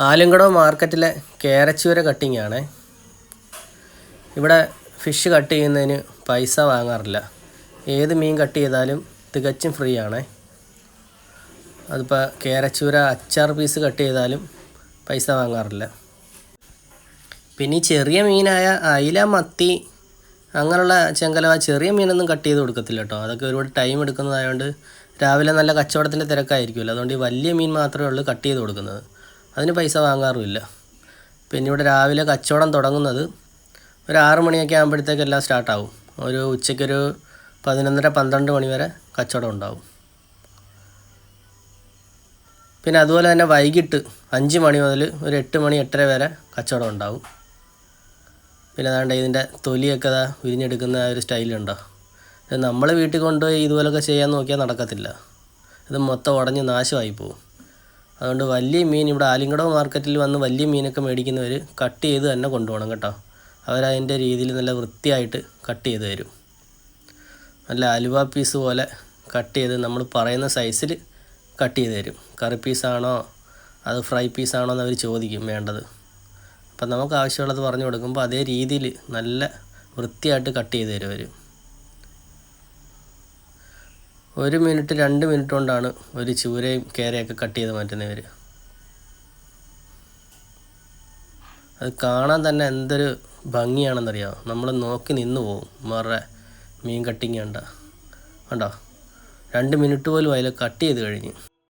ആലങ്കടവ് മാർക്കറ്റിലെ കേരച്ചൂര കട്ടിംഗ് ആണ്. ഇവിടെ ഫിഷ് കട്ട് ചെയ്യുന്നതിന് പൈസ വാങ്ങാറില്ല. ഏത് മീൻ കട്ട് ചെയ്താലും തികച്ചും ഫ്രീ ആണ്. അതിപ്പോൾ കേരച്ചൂര അച്ചാർ പീസ് കട്ട് ചെയ്താലും പൈസ വാങ്ങാറില്ല. പിന്നെ ചെറിയ മീനായ അയില മത്തി അങ്ങനെയുള്ള ചെങ്കലവ ചെറിയ മീനൊന്നും കട്ട് ചെയ്ത് കൊടുക്കത്തില്ല കേട്ടോ. അതൊക്കെ ഒരുപാട് ടൈം എടുക്കുന്നതായതുകൊണ്ട് രാവിലെ നല്ല കച്ചവടത്തിന്റെ തിരക്കായിരിക്കുമല്ലോ. അതുകൊണ്ട് ഈ വലിയ മീൻ മാത്രമേ ഉള്ളൂ കട്ട് ചെയ്ത് കൊടുക്കുന്നത്. അതിന് പൈസ വാങ്ങാറുമില്ല. പിന്നെ ഇവിടെ രാവിലെ കച്ചവടം തുടങ്ങുന്നത് ഒരു ആറ് മണിയൊക്കെ ആകുമ്പോഴത്തേക്ക് എല്ലാം സ്റ്റാർട്ടാവും. ഒരു ഉച്ചയ്ക്കൊരു പതിനൊന്നര പന്ത്രണ്ട് മണി വരെ കച്ചവടം ഉണ്ടാവും. പിന്നെ അതുപോലെ തന്നെ വൈകിട്ട് അഞ്ച് മണി മുതൽ ഒരു എട്ട് മണി എട്ടര വരെ കച്ചവടം ഉണ്ടാവും. പിന്നെ അതാണ്ട് ഇതിന്റെ തൊലിയൊക്കെ അതാ വിരിഞ്ഞെടുക്കുന്ന ആ ഒരു സ്റ്റൈലുണ്ടോ? നമ്മൾ വീട്ടിൽ കൊണ്ടുപോയി ഇതുപോലൊക്കെ ചെയ്യാൻ നോക്കിയാൽ നടക്കത്തില്ല. ഇത് മൊത്തം ഉടഞ്ഞ് നാശമായി പോകും അതുകൊണ്ട് വലിയ മീൻ ഇവിടെ ആലിങ്കടവ് മാർക്കറ്റിൽ വന്ന് വലിയ മീനൊക്കെ മേടിക്കുന്നവർ കട്ട് ചെയ്ത് തന്നെ കൊണ്ടുപോകണം കേട്ടോ. അവരതിന്റെ രീതിയിൽ നല്ല വൃത്തിയായിട്ട് കട്ട് ചെയ്ത് തരും. നല്ല അലുവ പീസ് പോലെ കട്ട് ചെയ്ത് നമ്മൾ പറയുന്ന സൈസിൽ കട്ട് ചെയ്ത് തരും. കറി പീസാണോ അത് ഫ്രൈ പീസാണോ എന്ന് അവർ ചോദിക്കും വേണ്ടത്. അപ്പം നമുക്ക് ആവശ്യമുള്ളത് പറഞ്ഞു കൊടുക്കുമ്പോൾ അതേ രീതിയിൽ നല്ല വൃത്തിയായിട്ട് കട്ട് ചെയ്ത് തരും അവർ ഒരു മിനിറ്റ് രണ്ട് മിനിറ്റ് കൊണ്ടാണ് ഒരു ചൂരയും കേരയൊക്കെ കട്ട് ചെയ്ത് മാറ്റുന്നവർ അത് കാണാൻ തന്നെ എന്തൊരു ഭംഗിയാണെന്നറിയാമോ നമ്മൾ നോക്കി നിന്ന് പോവും. മറ മീൻ കട്ടിങ് കണ്ട. കണ്ടോ? രണ്ട് മിനിറ്റ് പോലും അതിൽ കട്ട് ചെയ്ത് കഴിഞ്ഞ്.